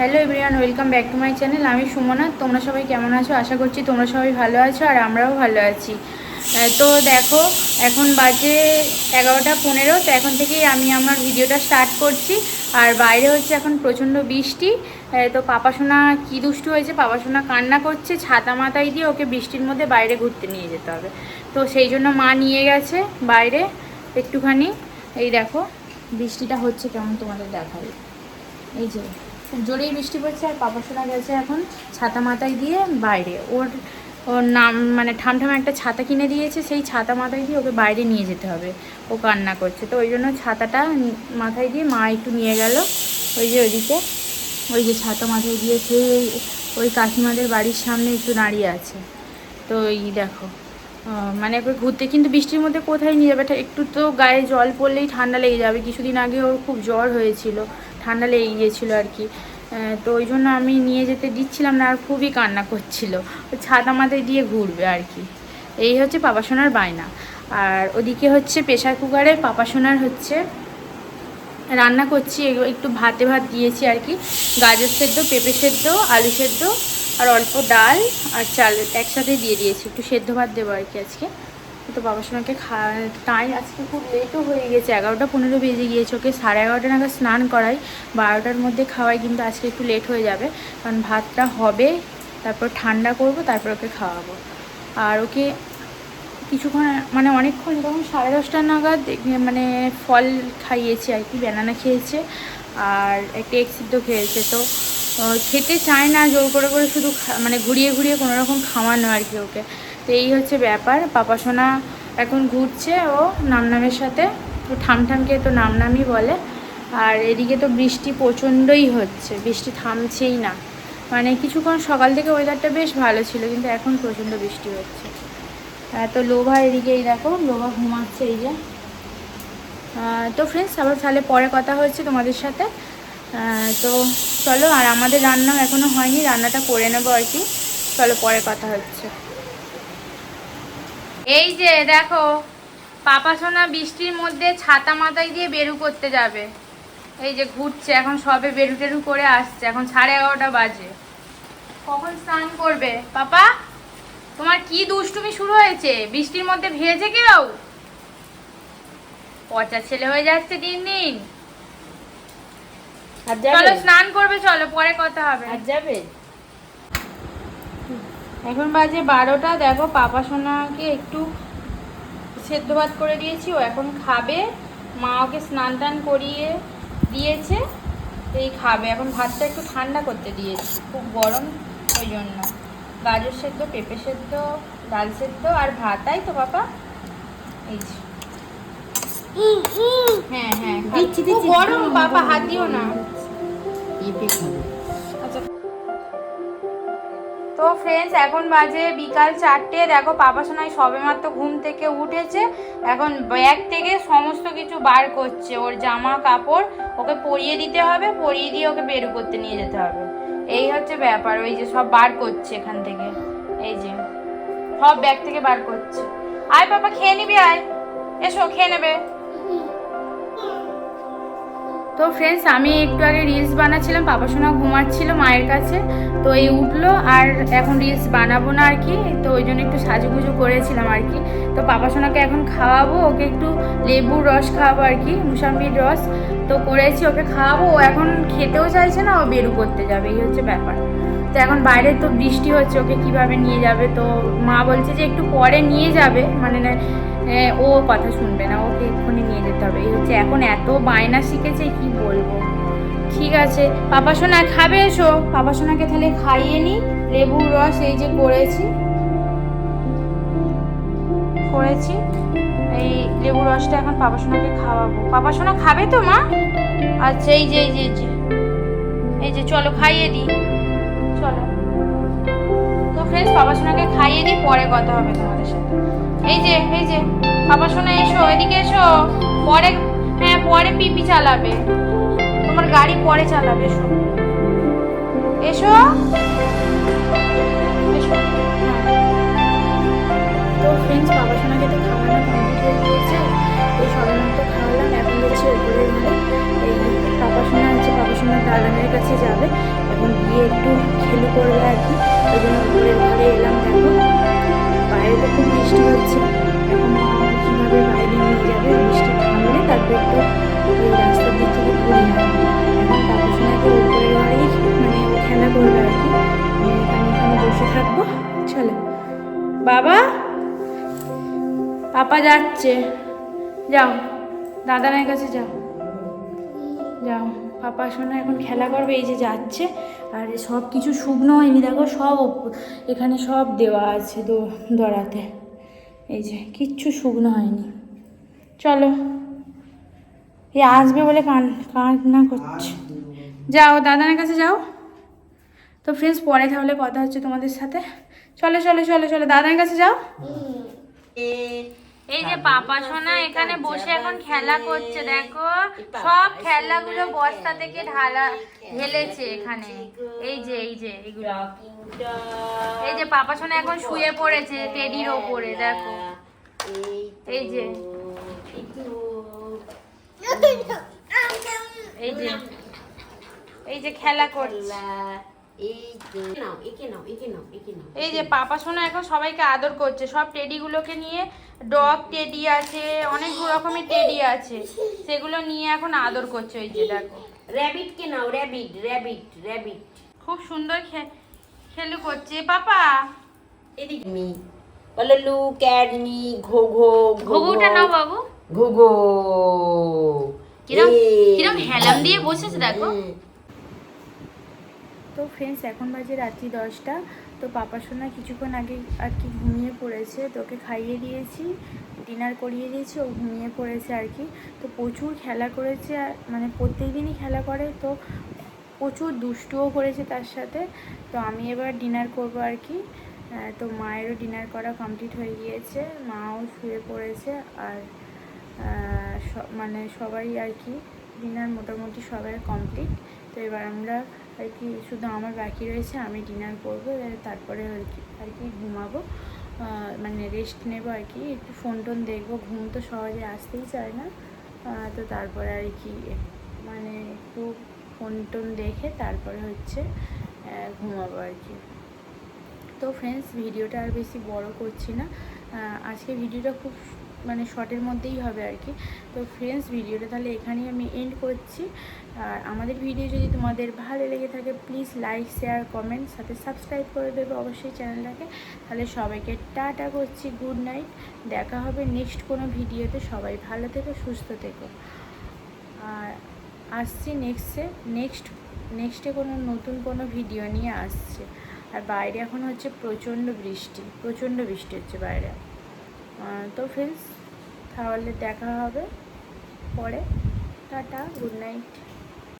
Hello everyone, welcome back to my channel. আমি সুমনা, তোমরা সবাই কেমন আছো? আশা করছি তোমরা সবাই ভালো আছো আর আমরাও ভালো আছি। তো দেখো, এখন বাজে এগারোটা পনেরো, তো এখন থেকেই আমি আমার ভিডিওটা স্টার্ট করছি। আর বাইরে হচ্ছে এখন প্রচণ্ড বৃষ্টি। তো পাপাসোনা কী দুষ্টু হয়েছে? পাপাসোনা কান্না করছে, ছাতা মাথায় দিয়ে ওকে বৃষ্টির মধ্যে বাইরে ঘুরতে নিয়ে যেতে হবে। তো সেই জন্য মা নিয়ে গেছে বাইরে একটুখানি। এই দেখো, বৃষ্টিটা হচ্ছে কেমন তোমাদের দেখাবে এই যে জোরেই বৃষ্টি পড়ছে আর পাপা শোনা গেছে এখন ছাতা মাথায় দিয়ে বাইরে। ওর ওর নাম মানে ঠামঠাম একটা ছাতা কিনে দিয়েছে, সেই ছাতা মাথায় দিয়ে ওকে বাইরে নিয়ে যেতে হবে। ও কান্না করছে। তো ওই জন্য ছাতাটা মাথায় দিয়ে মা একটু নিয়ে গেল ওই যে ওইদিকে। ওই যে ছাতা মাথায় দিয়ে সেই ওই কাকিমাদের বাড়ির সামনে একটু দাঁড়িয়ে আছে। তো এই দেখো মানে ঘুরতে, কিন্তু বৃষ্টির মধ্যে কোথায় নিয়ে যাবে? একটু তো গায়ে জল পড়লেই ঠান্ডা লেগে যাবে। কিছুদিন আগে ওর খুব জ্বর হয়েছিল। ঠান্ডা লেগে গিয়েছিল আর কি। তো ওই জন্য আমি নিয়ে যেতে দিচ্ছিলাম না, আর খুবই কান্না করছিল। ছাতা মাথায় দিয়ে ঘুরবে আর কি। এই হচ্ছে পাপা পাপাসোনার বায়না। আর ওদিকে হচ্ছে প্রেশার কুকারে পাপা পাপাসোনার হচ্ছে রান্না করছি। একটু ভাতে ভাত দিয়েছি আর কি। গাজর সেদ্ধ, পেঁপে সেদ্ধ, আলু সেদ্ধ আর অল্প ডাল আর চাল একসাথে দিয়ে দিয়েছি। একটু সেদ্ধ ভাত দেবো আর কি আজকে। তো বাবার সঙ্গে তাই আজকে খুব লেটও হয়ে গেছে। এগারোটা পনেরো বেজে গিয়েছে ওকে। সাড়ে এগারোটা নাগাদ স্নান করাই। বারোটার মধ্যে খাওয়াই, কিন্তু আজকে একটু লেট হয়ে যাবে। কারণ ভাতটা হবে, তারপর ঠান্ডা করব, তারপর ওকে খাওয়াবো। আর ওকে কিছুক্ষণ মানে অনেকক্ষণ, তখন সাড়ে দশটা নাগাদ মানে ফল খাইয়েছি, আর কি ব্যানানা খেয়েছে, আর একটা এগ সিদ্ধ খেয়েছে। তো খেতে চায় না, জোর করে করে শুধু মানে ঘুরিয়ে ঘুরিয়ে কোনো রকম খাওয়ানো আর কি ওকে। এই হচ্ছে ব্যাপার। পাপাসোনা এখন ঘুরছে ও নামনামের সাথে। তো ঠামঠামকে তো নামনামই বলে। আর এদিকে তো বৃষ্টি প্রচণ্ডই হচ্ছে, বৃষ্টি থামছেই না। মানে কিছুক্ষণ সকাল থেকে ওয়েদারটা বেশ ভালো ছিল, কিন্তু এখন প্রচণ্ড বৃষ্টি হচ্ছে। তো লোভা এদিকে এই দেখো, লোভা ঘুমাচ্ছে এই যে। তো ফ্রেন্ডস আবার তাহলে পরে কথা হচ্ছে তোমাদের সাথে। তো চলো, আর আমাদের রান্না এখনও হয়নি, রান্নাটা করে নেব আর কি। চলো, পরে কথা হচ্ছে। এই যে দেখো পাপা সোনা বৃষ্টির মধ্যে ছাতা মাথায় দিয়ে বেরু করতে যাবে। এই যে ঘুরছে এখন সবে বেরু টেরু করে আসছে এখন সাড়ে এগারোটা বাজে। কখন স্নান করবে? পাপা তোমার কি দুষ্টুমি শুরু হয়েছে? বৃষ্টির মধ্যে ভেজে কেউ? পচা ছেলে হয়ে যাচ্ছে দিন দিন। চলো স্নান করবে চলো পরে কথা হবে। আর যাবে? এখন বাজে বারোটা। দেখো পাপা সোনাকে একটু সেদ্ধ ভাত করে দিয়েছি। ও এখন খাবে। মা ওকে স্নান টান করিয়ে দিয়েছে। এই খাবে। এখন ভাতটা একটু ঠান্ডা করতে দিয়েছি। খুব গরম ওই জন্য। গাজর সেদ্ধ পেঁপে সেদ্ধ ডাল সেদ্ধ আর ভাত। তাই তো পাপা? এই হ্যাঁ হ্যাঁ। গরম পাপা হাত দিও না। পেঁপে খাবে। তো ফ্রেন্ডস এখন বাজে বিকাল চারটে। দেখো, পাপা সোনাই সবেমাত্র ঘুম থেকে উঠেছে। এখন ব্যাগ থেকে সমস্ত কিছু বার করছে। ওর জামা কাপড় ওকে পরিয়ে দিতে হবে, পরিয়ে দিয়ে ওকে বের করতে নিয়ে যেতে হবে। এই হচ্ছে ব্যাপার, ওই যে সব বার করছে এখান থেকে। এই যে, সব ব্যাগ থেকে বার করছে। আয় পাপা, খেয়ে নিবি, আয়। এসো, খেয়ে নেবে। তো ফ্রেন্ডস আমি একটু আগে রিলস বানাচ্ছিলাম, পাপা সোনা ঘুমাচ্ছিল মায়ের কাছে, তো এই উঠল আর এখন রিলস বানাবো না আর কি, তো ওই জন্য একটু সাজুগুজু করেছিলাম আর কি। তো পাপা সোনাকে এখন খাওয়াবো, ওকে একটু লেবুর রস খাওয়াবো আর কি, মুসাম্বির রস, তো করেছি, ওকে খাওয়াবো, ও এখন খেতেও চাইছে না, ও বেরু করতে যাবে, এই হচ্ছে ব্যাপার। তো এখন বাইরে তো বৃষ্টি হচ্ছে, ওকে কীভাবে নিয়ে যাবে, তো মা বলছে যে একটু পরে নিয়ে যাবে মানে এ, ও কথা শুনবে না ওকে এক্ষুনি নিয়ে যেতে হবে। এই হচ্ছে এখন এত বায়না শিখেছে কি বলব? ঠিক আছে পাপা সোনা খাবে এসো। পাপা সোনাকে তাহলে খাইয়ে নি লেবুর রস এই যে করেছি। করেছি এই লেবুর রসটা এখন পাপা সোনাকে খাওয়াবো। পাপা সোনা খাবে তো মা? আচ্ছা এই যে এই যে এই যে। চলো খাইয়ে দিই চলো। তো ফ্রেন্ডস বাবা সোনাকে খাইয়ে দিই পরে কথা হবে তোমাদের সাথে। এই যে এই যে। বাবা শোনা, এসো, এদিকে এসো। পরে হ্যাঁ পরে পিপি চালাবে। তোমার গাড়ি পরে চালাবে এসো এসো। এসো। হ্যাঁ। তো ফ্রেন্ডস বাবা শোনাকে তো খাওয়ানো পাপা যাচ্ছে। যাও, দাদানের কাছে যাও। যাও, পাপা শোনা, এখন খেলা করবে, এই যে যাচ্ছে। আর সব কিছু শুকনো হয়নি, দেখো সব এখানে সব দেওয়া আছে দো, দড়াতে। এই যে, কিচ্ছু শুকনো হয়নি। চলো। এ আসবে বলে কান, কান্না করছে। যাও, দাদানের কাছে যাও। তো ফ্রেন্ডস পরে তাহলে কথা হচ্ছে তোমাদের সাথে। চলো চলো চলো চলো দাদার কাছে যাও। এই যে পাপা সোনা এখানে বসে এখন খেলা করছে দেখো। সব খেলাগুলো বস্তা থেকে ঢালা ঢেলেছে এখানে। এই যে এই যে এগুলো। এই যে পাপা সোনা এখন শুয়ে পড়েছে টেডির ওপরে দেখো। এই যে। এই যে এই যে খেলা করছে। এই যে পাপা সোনা এখন সবাইকে আদর করছে। সব টেডিগুলোকে নিয়ে ডগ টেডি আছে অনেক রকমের টেডি আছে। সেগুলো নিয়ে এখন আদর করছে ওই যে দেখো। র্যাবিট নাও র্যাবিট র্যাবিট র্যাবিট। খুব সুন্দর খেলু করছে। পাপা! এদিকে মি বলো লুক অ্যাট মি ঘো ঘো ঘুঘুটা নাও বাবু। ঘুঘো। কিরম কিরম হেলাম দিয়ে বসেছে দেখো। তো ফ্রেন্ডস এখন বাজে রাত্রি দশটা। তো পাপা সোনা কিছুক্ষণ আগে আর কি ঘুমিয়ে পড়েছে তোকে খাইয়ে দিয়েছি ডিনার করিয়ে দিয়েছি, ও ঘুমিয়ে পড়েছে আর কি। তো প্রচুর খেলা করেছে, আর মানে প্রত্যেক দিনই খেলা করে, তো প্রচুর দুষ্টুও করেছে তার সাথে। তো আমি এবার ডিনার করব আর কি। তো মায়েরও ডিনার করা কমপ্লিট হয়ে গিয়েছে, মাও শুয়ে পড়েছে আর মানে সবাই আর কি ডিনার মোটামুটি সবাই কমপ্লিট তো এবার আমরা আর কি শুধু আমার বাকি রয়েছে, আমি ডিনার করব তারপরে আর কি আর কি ঘুমাবো। মানে রেস্ট নেব আর কি, একটু ফোন টোন দেখব, ঘুম তো সহজে আসতেই চায় না। তো তারপরে আর কি মানে একটু ফোন টোন দেখে তারপরে হচ্ছে ঘুমাবো আর কি। তো ফ্রেন্ডস ভিডিওটা আর বেশি বড় করছি না। আজকে ভিডিওটা খুব মানে শর্টের মধ্যেই হবে আর কি। তো ফ্রেন্ডস ভিডিওটা তাহলে এখানেই আমি এন্ড করছি। আর আমাদের ভিডিও যদি তোমাদের ভালো লেগে থাকে প্লিজ লাইক শেয়ার কমেন্ট সাথে সাবস্ক্রাইব করে দেবে অবশ্যই চ্যানেলটাকে তাহলে সবাইকে টাটা করছি গুড নাইট দেখা হবে নেক্সট কোনো ভিডিওতে সবাই ভালো থেকো, সুস্থ থেকো। আর আসছি নেক্সটে নেক্সট নেক্সটে কোনো নতুন কোনো ভিডিও নিয়ে আসছে। আর বাইরে এখন হচ্ছে প্রচণ্ড বৃষ্টি। প্রচণ্ড বৃষ্টি হচ্ছে বাইরে। তো ফ্রেন্ডস তাহলে দেখা হবে পরে। Tata good night